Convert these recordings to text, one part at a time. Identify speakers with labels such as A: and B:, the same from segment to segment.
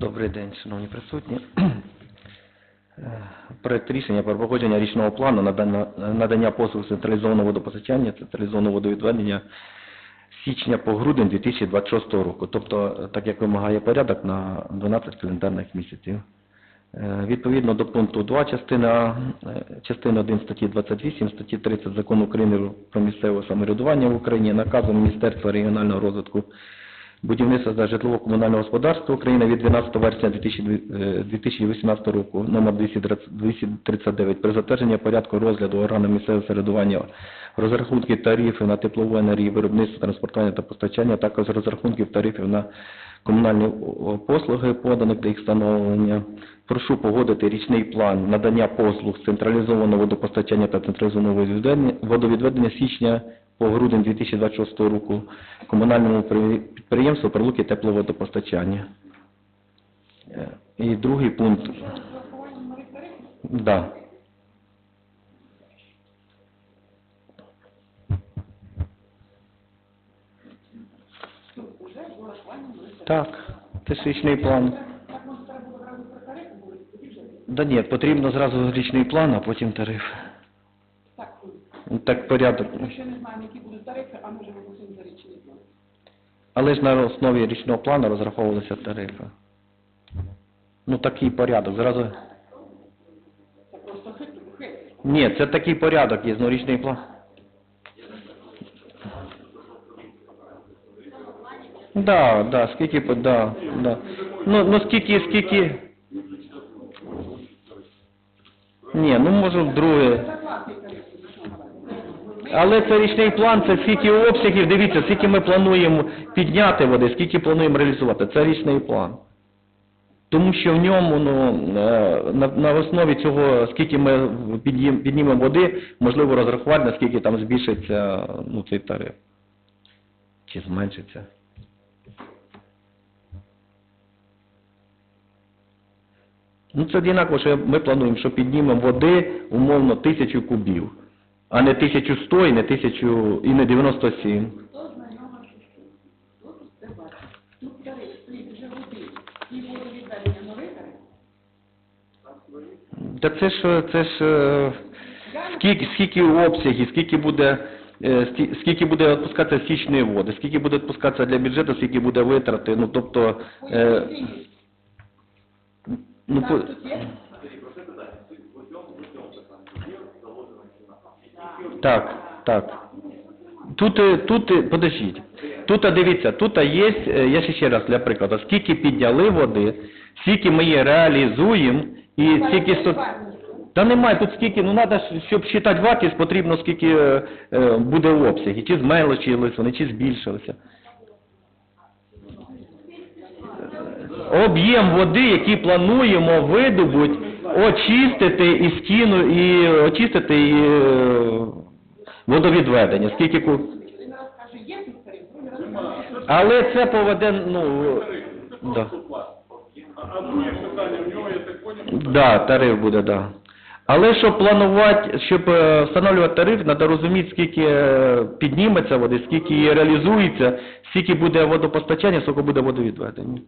A: Добрий день, шановні присутні. Проект рішення про проходження річного плану надання, послуг централізованого водопостачання, централізованого водовідведення січня по грудень 2026 року. Тобто, так як вимагає порядок на 12 календарних місяців. Е, Відповідно до пункту 2 частина, е, частини 1 статті 28, статті 30 Закону України про місцеве самоврядування в Україні, наказом Міністерства регіонального розвитку будівництва та житлово-комунального господарства України від 12 вересня 2002 е, 2018 року, номер 230 239, при затвердженні порядку розгляду органів місцевого самоврядування розрахунків тарифів на теплову енергію, виробництво, транспортування та постачання, також розрахунків тарифів на комунальні послуги, поданих для їх встановлення. Прошу погодити річний план надання послуг централізованого водопостачання та централізованого водовідведення січня по грудень 2026 року комунальному підприємству «Прилуки тепловодопостачання». Е, І другий пункт. Да. Так, це ж річний план. Да ні, потрібно зразу річний план, а потім тариф.
B: Так,
A: порядок.
B: ще не знаємо, які будуть тарифи, а може виносимо за річний план.
A: Але ж на основі річного плану розраховувалися тарифи. Ну такий порядок. Зразу.
B: Це просто хит, хит.
A: Ні, це такий порядок є, ну річний план. Да, да, скільки, да, да. Ну, ну скільки, скільки... Ні, ну може друге.
B: Зарплати тарифи, що говорити.
A: Але це річний план, це скільки обсягів, дивіться, скільки ми плануємо підняти води, скільки плануємо реалізувати. Це річний план. Тому що в ньому, ну, е, на, на основі цього, скільки ми піднім- піднімемо води, можливо розрахувати, наскільки там збільшиться ну, цей тариф. Чи зменшиться. Ну, це однаково, що ми плануємо, що піднімемо води умовно тисячу кубів, а не 1100 і не 1000 і не 97.
B: Хто що? Тут це бачить. Тут тариф стоїть вже води. І водовідведення новий тариф.
A: Та це ж це ж е, скільки скільки обсягів, скільки буде е, скі- скільки буде відпускатися січної води, скільки буде відпускатися для бюджету, скільки буде витрати. Ну тобто е, ну по-
B: тут є?
A: Так, так. Тут е, тут е, подождіть. Тут дивіться, тут є, е, я ще ще раз для прикладу, скільки підняли води, скільки ми її реалізуємо і скільки Та немає тут скільки, ну треба, щоб вважати вартість, потрібно скільки е, е, буде обсяги, чи зменшились вони, чи збільшилися. Об'єм води, який плануємо видобуть, очистити і стіну, і очистити і е, водовідведення. Скільки ку... Але це поведе, ну, да. Да, тариф буде, да. Але щоб планувати, щоб е, встановлювати тариф, треба розуміти, скільки е, підніметься води, скільки її реалізується, скільки буде водопостачання, скільки буде водовідведення.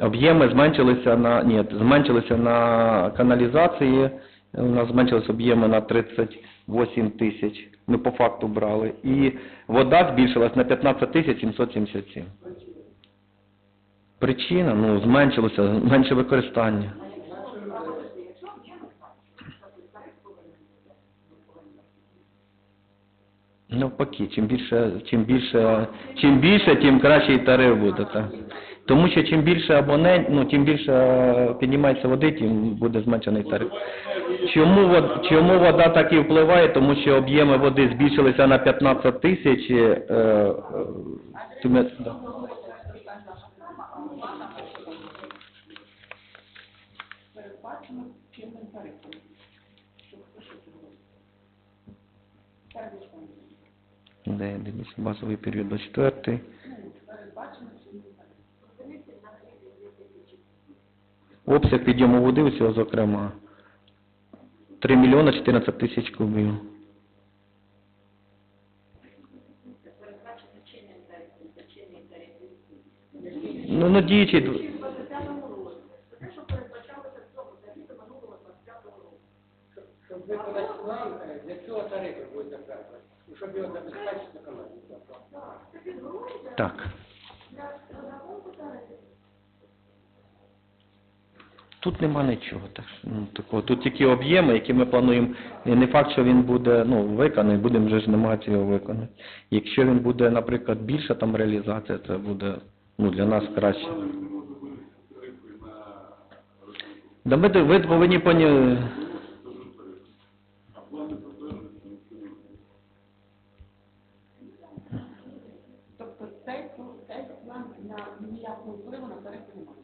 A: Об'єми зменшилися на ні, зменшилися на каналізації. У нас зменшилися об'єми на 38 тисяч. Ми по факту брали. І вода збільшилась на 15 тисяч 777. Причина, ну, зменшилося, менше використання. Навпаки, чим більше, чим більше, чим більше, тим кращий тариф буде. Так. Тому що чим більше абонент, ну тим більше е, піднімається води, тим буде зменшений тариф. Чому вод- чому вода так і впливає? Тому що об'єми води збільшилися на 15 тисяч. е, е,
B: це
A: Де базовий період 24. Обсяг підйому води усього, зокрема, 3 мільйона 14 тисяч кубів. Ну, ну діючий...
C: Щоб.
A: Так. Тут нема нічого. Так, ну, такого. Тут тільки об'єми, які ми плануємо. І не факт, що він буде ну, виконаний, будемо вже ж намагатися його виконати. Якщо він буде, наприклад, більша там реалізація, це буде ну, для нас краще. Да ми, ви повинні поняти.
D: А плани затверджуються нічого не буде.
B: Тобто цей, цей план на ніякого впливу на тарифи немає.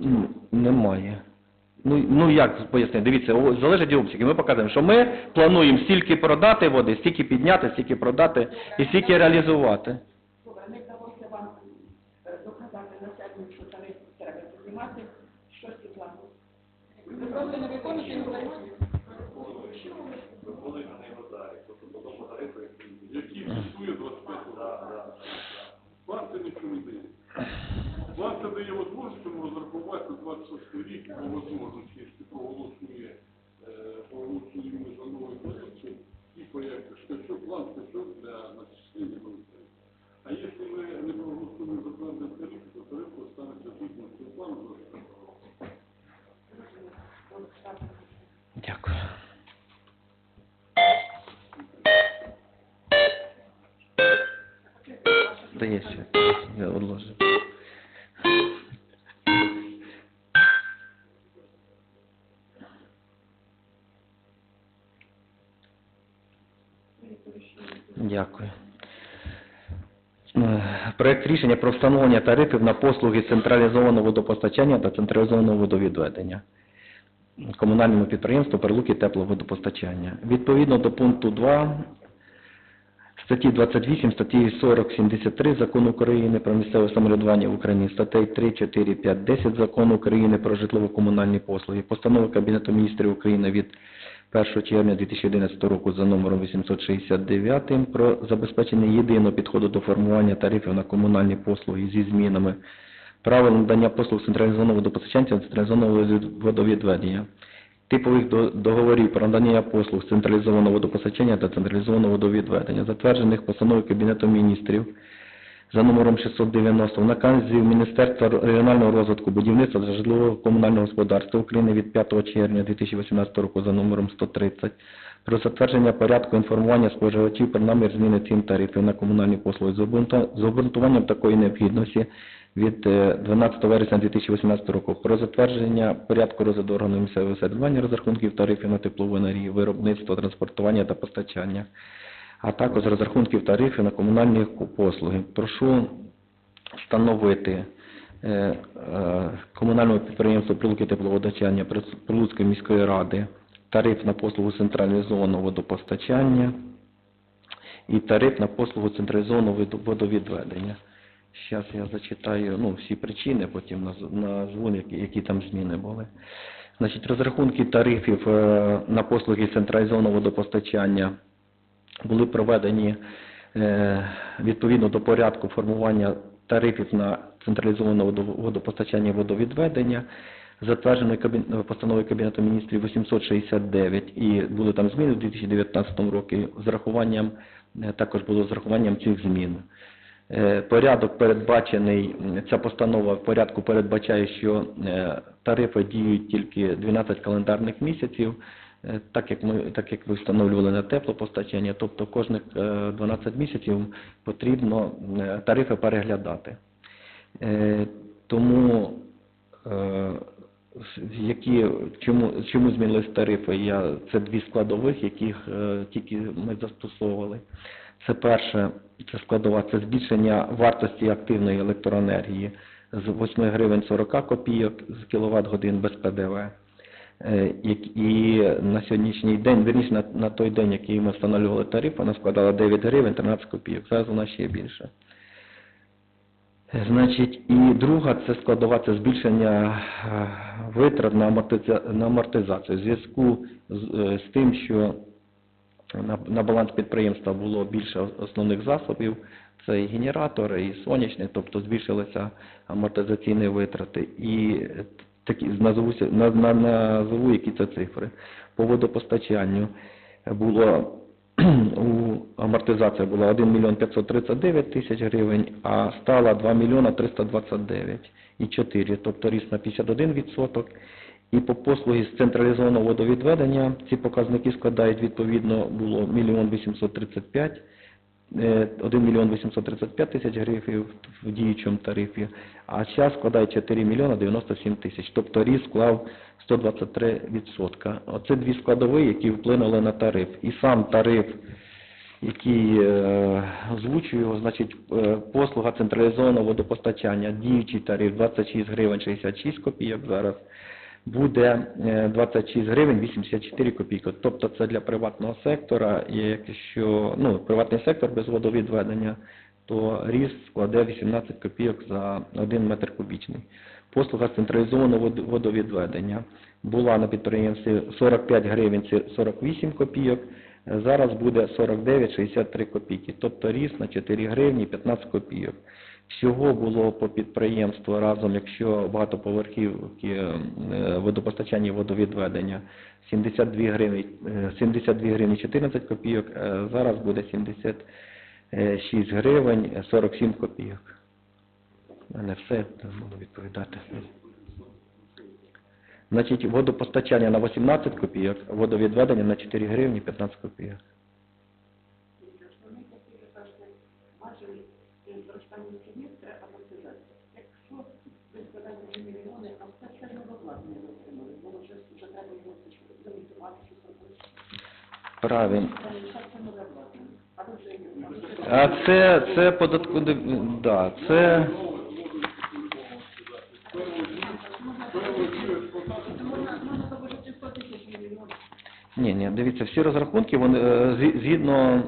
A: М, Немає. Ну, як пояснити? Дивіться, залежить від обсягів. Ми показуємо, що ми плануємо стільки продати води, стільки підняти, стільки продати і стільки реалізувати.
B: Не вдалося вам доказати на що тариф треба піднімати. Що ці плани? Ви просто не виконуєте, не займаєтесь?
D: Які 25 років. План це нічого не дає. План це дає можливість розрахувати 26 рік по можливості,
A: Дякую. Е, Проект рішення про встановлення тарифів на послуги централізованого водопостачання та централізованого водовідведення комунальному підприємству «Прилуки тепловодопостачання». Відповідно до пункту 2 статті 28, статті 40, 73 Закону України про місцеве самоврядування в Україні, статей 3, 4, 5, 10 Закону України про житлово-комунальні послуги, постанови Кабінету міністрів України від 1 червня 2011 року за номером 869 про забезпечення єдиного підходу до формування тарифів на комунальні послуги зі змінами. Правил надання послуг централізованого водопостачання та централізованого водовідведення, типових договорів про надання послуг централізованого водопостачання та централізованого водовідведення, затверджених постановою Кабінету міністрів за номером 690 в наказі Міністерства регіонального розвитку, будівництва та житлового комунального господарства України від 5 червня 2018 року за номером 130 про затвердження порядку інформування споживачів про намір зміни цін тарифів на комунальні послуги з обґрунтуванням такої необхідності від е, 12 вересня 2018 року. Про затвердження порядку розгляду органів місцевого самоврядування розрахунків тарифів на теплову енергію, виробництво, транспортування та постачання, а також розрахунків тарифів на комунальні послуги. Прошу встановити е, е, комунальному підприємству «Прилуки тепловодачання» Прилуцької міської ради тариф на послугу централізованого водопостачання і тариф на послугу централізованого водовідведення. Зараз я зачитаю ну, всі причини, потім наз- назву, які, які там зміни були. Значить, розрахунки тарифів е, на послуги централізованого водопостачання були проведені е, відповідно до порядку формування тарифів на централізоване водопостачання і водовідведення, затвердженої постановою Кабінету міністрів 869, і були там зміни у 2019 році з рахуванням, е, також було з рахуванням цих змін. Е, Порядок передбачений, ця постанова в порядку передбачає, що тарифи діють тільки 12 календарних місяців, так як ми так як ви встановлювали на теплопостачання, тобто кожних е, 12 місяців потрібно е, тарифи переглядати. Е, Тому е, які, чому, чому змінились тарифи? Я, це дві складових, яких е, тільки ми застосовували. Це перше, це складова, це збільшення вартості активної електроенергії з 8 гривень 40 копійок з кіловат годин без ПДВ. Е, І на сьогоднішній день, вірніше на, той день, який ми встановлювали тариф, вона складала 9 гривень 13 копійок. Зараз вона ще більше. Значить, і друга це складова це збільшення е, витрат на амортизацію. В зв'язку з, е, тим, що на, баланс підприємства було більше основних засобів, це і генератори, і сонячні, тобто збільшилися амортизаційні витрати. Такі назовуся на, на, назову які це цифри. По водопостачанню було у амортизація була 1 мільйон 539 тисяч гривень, а стала 2 мільйона 329 і 4, тобто ріст на 51 відсоток. І по послуги з централізованого водовідведення ці показники складають відповідно було 1 мільйон 835 е, 1 мільйон 835 тисяч гривень в діючому тарифі, а зараз складає 4 мільйона 97 тисяч. Тобто ріст склав 123 відсотка. Оце дві складові, які вплинули на тариф. І сам тариф, який е, озвучую його, значить е, послуга централізованого водопостачання, діючий тариф 26 гривень 66 копійок зараз буде е, 26 гривень 84 копійки. Тобто це для приватного сектора, якщо ну, приватний сектор без водовідведення, то ріст складе 18 копійок за 1 метр кубічний. Послуга централізованого водовідведення була на підприємстві 45 гривень це 48 копійок, е, зараз буде 49,63 копійки, тобто ріст на 4 гривні 15 копійок. Всього було по підприємству разом, якщо багатоповерхівки е, водопостачання і водовідведення, 72 гривні, е, 72 гривні 14 копійок, е, зараз буде 76 гривень е, 47 копійок. У мене все, можу відповідати. Значить, водопостачання на 18 копійок, водовідведення на 4 гривні 15 копійок.
B: Основний такий, кажете, майже зростання ціни це амортизація. Якщо ви складаєте 2 мільйони, а все все одно обладнання не отримали, воно щось вже треба його замінтувати, щось робити.
A: Правильно.
B: А
A: це, це податкове, да, це...
B: Можна, можна заложити 100 тисяч мільйонів.
A: Ні, ні, дивіться, всі розрахунки, вони е, згідно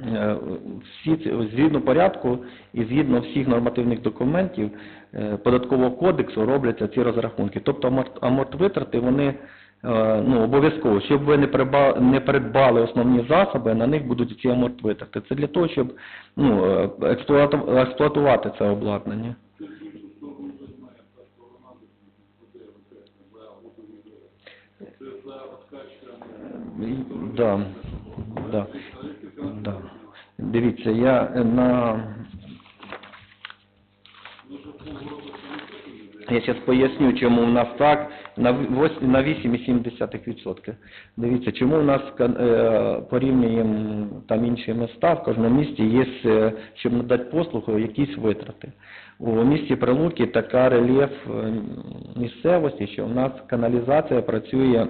A: е, всі згідно порядку і згідно всіх нормативних документів е, податкового кодексу робляться ці розрахунки. Тобто аморт, амортвитрати вони е, ну, обов'язково, щоб ви не придбали, не придбали основні засоби, на них будуть ці амортвитрати. Це для того, щоб ну, е, експлуатувати це обладнання. Да, да, да. Дивіться, я е, на Я зараз поясню, чому в нас так, на 8,7%. Дивіться, чому в нас е, порівнюємо там інші міста, в кожному місті є, е, щоб надати послугу, якісь витрати. У місті Прилуки така рельєф е, місцевості, що в нас каналізація працює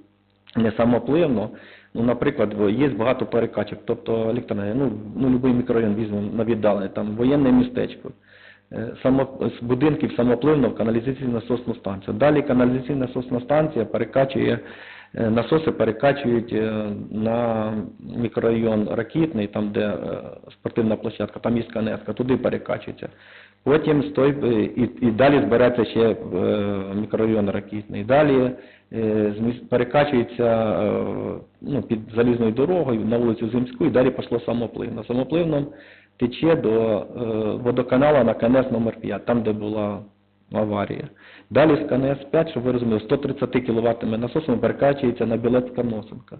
A: не самопливно. Ну, наприклад, є багато перекачок, тобто електроенергія, ну, ну будь-який мікрорайон візьмемо на віддалений, там воєнне містечко. Е, з будинків самопливно в каналізаційну насосну станцію. Далі каналізаційна насосна станція перекачує, е, насоси перекачують е, на мікрорайон Ракітний, там де спортивна площадка, там є КНС, туди перекачується. Потім з той, е, і, і далі збереться ще мікрорайон Ракітний. Далі перекачується ну, під залізною дорогою на вулицю Зимську і далі пішло самопливно. Самопливно тече до е, водоканала на КНС номер 5, там, де була аварія. Далі з КНС 5, щоб ви розуміли, 130 кВт насосами перекачується на Білецька Носенка.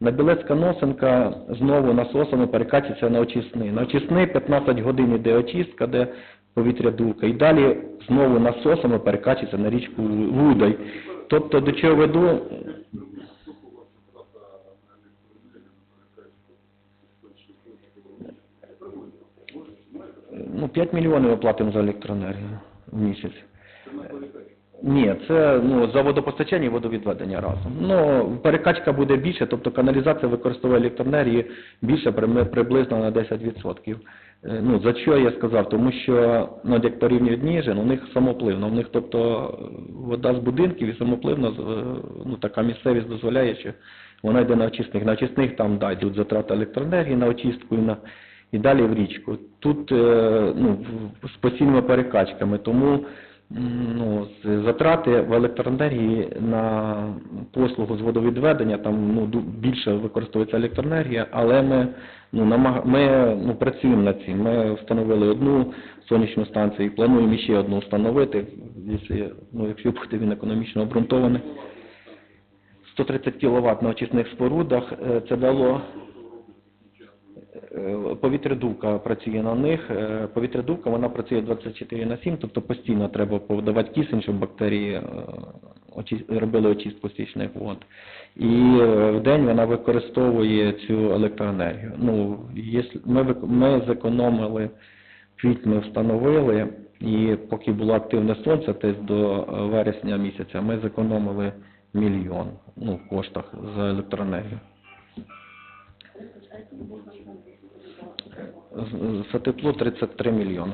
A: На Білецька Носенка знову насосами перекачується на очисний. На очисний 15 годин іде очистка, де повітря дувка. І далі знову насосами перекачується на річку Вудай. Тобто, до чого веду, ну, 5 мільйонів ми платимо за електроенергію в місяць. Ні, це ну, за водопостачання і водовідведення разом. Ну, перекачка буде більше, тобто каналізація використовує електроенергії більше приблизно на 10%. Е, Ну, за що я сказав? Тому що, ну, як порівнюють Ніжин, у них самопливно, у них, тобто, вода з будинків і самопливно, з- е, ну, така місцевість дозволяє, що вона йде на очисних. На очисних там, да, йдуть затрати електроенергії на очистку і на і далі в річку. Тут е, ну, з постійними перекачками, тому ну, затрати в електроенергії на послугу з водовідведення, там ну, більше використовується електроенергія, але ми Ну, намаг... Ми ну, працюємо над цим. Ми встановили одну сонячну станцію і плануємо ще одну встановити, якщо, ну, якщо він економічно обґрунтований. 130 кВт на очисних спорудах. Е, Це дало повітрядувка працює на них. Е, Повітрядувка вона працює 24 на 7, тобто постійно треба подавати кисень, щоб бактерії е, робили очистку стічних вод. І е, в день вона використовує цю електроенергію. Ну, ми, ми зекономили, квітні встановили, і поки було активне сонце, тобто до вересня місяця, ми зекономили мільйон ну, в коштах за електроенергію. З- За тепло 33 мільйони.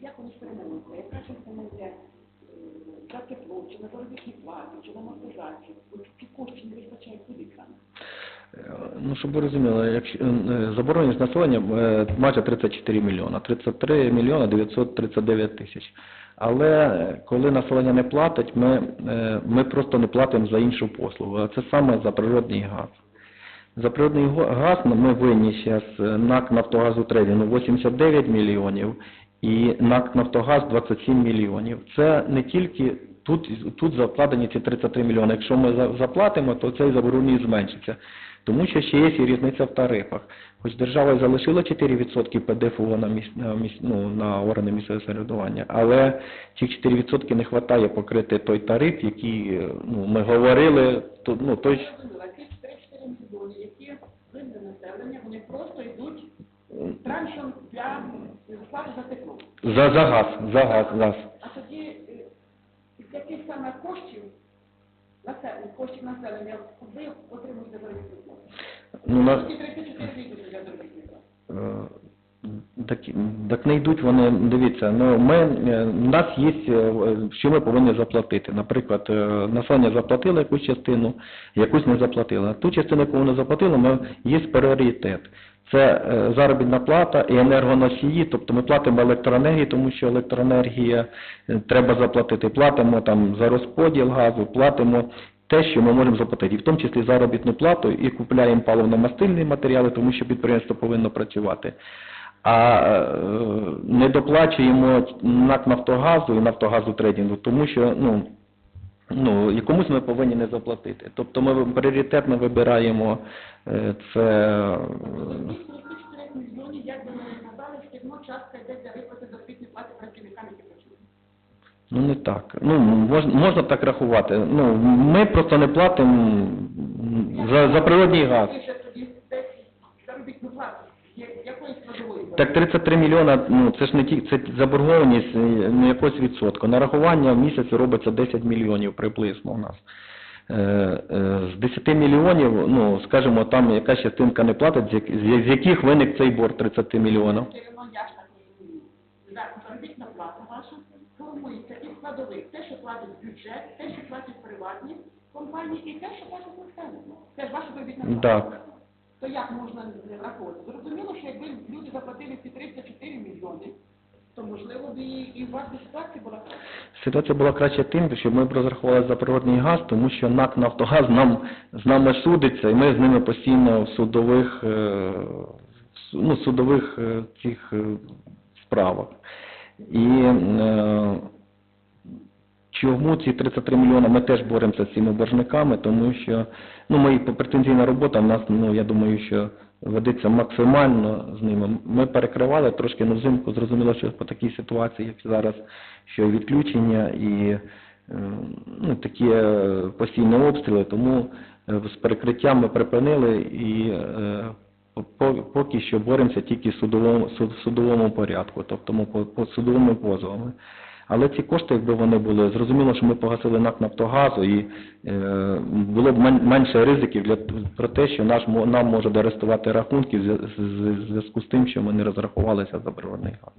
B: Як вони е, за тепло, чи на заробітні плати, чи на амортизацію, ті кошти не вистачає куди?
A: Е, Ну, щоб ви розуміли, якщо е, заборгованість населення е, майже 34 мільйона, 33 мільйона 939 тисяч. Але коли населення не платить, ми, е, ми просто не платимо за іншу послугу, а це саме за природний газ. За природний газ ми винні зараз НАК Нафтогазу Трейдингу 89 мільйонів і НАК Нафтогаз 27 мільйонів. Це не тільки тут, тут закладені ці 33 мільйони. Якщо ми за- заплатимо, то цей заборонений зменшиться. Тому що ще є і різниця в тарифах. Хоч держава і залишила 4% ПДФО на, міс, ну, на органи місцевого самоврядування, але цих 4% не вистачає покрити той тариф, який е, ну, ми говорили, то, ну, той, ж-
B: Зрозуміла, ці 3-4 мільйони, які населення, вони просто йдуть траншем для сплати за тепло.
A: за, за газ, за газ, газ.
B: А тоді е, із яких саме коштів населення, коштів населення заробітну плату?
A: Ну, на,
B: 34 йдуть для заробітної плати.
A: Так, так не йдуть вони, дивіться, ну ми, е, в нас є, е, що ми повинні заплатити. Наприклад, е, населення заплатило якусь частину, якусь не заплатило. Ту частину, яку вони заплатили, ми, є пріоритет. Це е, заробітна плата і енергоносії, тобто ми платимо електроенергію, тому що електроенергія е, треба заплатити. Платимо там за розподіл газу, платимо те, що ми можемо заплатити, і в тому числі заробітну плату, і купляємо паливно-мастильні матеріали, тому що підприємство повинно працювати. А е, не доплачуємо НАК Нафтогазу і Нафтогазу трейдингу, тому що ну, ну, і комусь ми повинні не заплатити. Тобто ми пріоритетно вибираємо е, це.
B: Із 34 мільйонів, як би ми не сказали, все одно частка йде для виплати заробітної плати працівникам, які працюють.
A: Ну не так. Ну можна, можна так рахувати. Ну ми просто не платимо за, за природний газ.
B: Більше тоді десь заробітну плату, є- якої складової?
A: Так 33 мільйона, ну це ж не ті, це заборгованість е, не якогось відсотку. Нарахування в місяць робиться 10 мільйонів приблизно у нас. Е, е, З 10 мільйонів, ну скажімо, там якась частинка не платить, з яких виник цей борг 30 мільйонів.
B: Заробітна плата ваша формується із складових. Те, що платить бюджет, те, що платять приватні компанії, і те, що платить населення. Це ж ваша заробітна плата.
A: Так.
B: То як можна не враховувати? Зрозуміло, що якби люди заплатили ці 34 мільйони, то можливо б і, і у вас ситуація була краща.
A: Ситуація була краще тим, що ми б розрахували за природний газ, тому що НАК Нафтогаз нам з нами судиться, і ми з ними постійно в судових, е, ну, судових е, цих е, справах. І е, чому ці 33 мільйони ми теж боремося з цими боржниками, тому що ну, ми претензійна робота в нас, ну я думаю, що ведеться максимально з ними. Ми перекривали трошки на взимку, зрозуміло, що по такій ситуації, як зараз, що відключення, і е, ну, такі е, постійні обстріли, тому е, з перекриттям ми припинили і поки що боремося тільки в судовому, судовому порядку, тобто ми по, по судовими позовами. Але ці кошти, якби вони були, зрозуміло, що ми погасили НАК Нафтогазу і е, було б мен- менше ризиків для про те, що наш нам може арестувати рахунки в зв'язку з тим, що ми не розрахувалися за природний газ.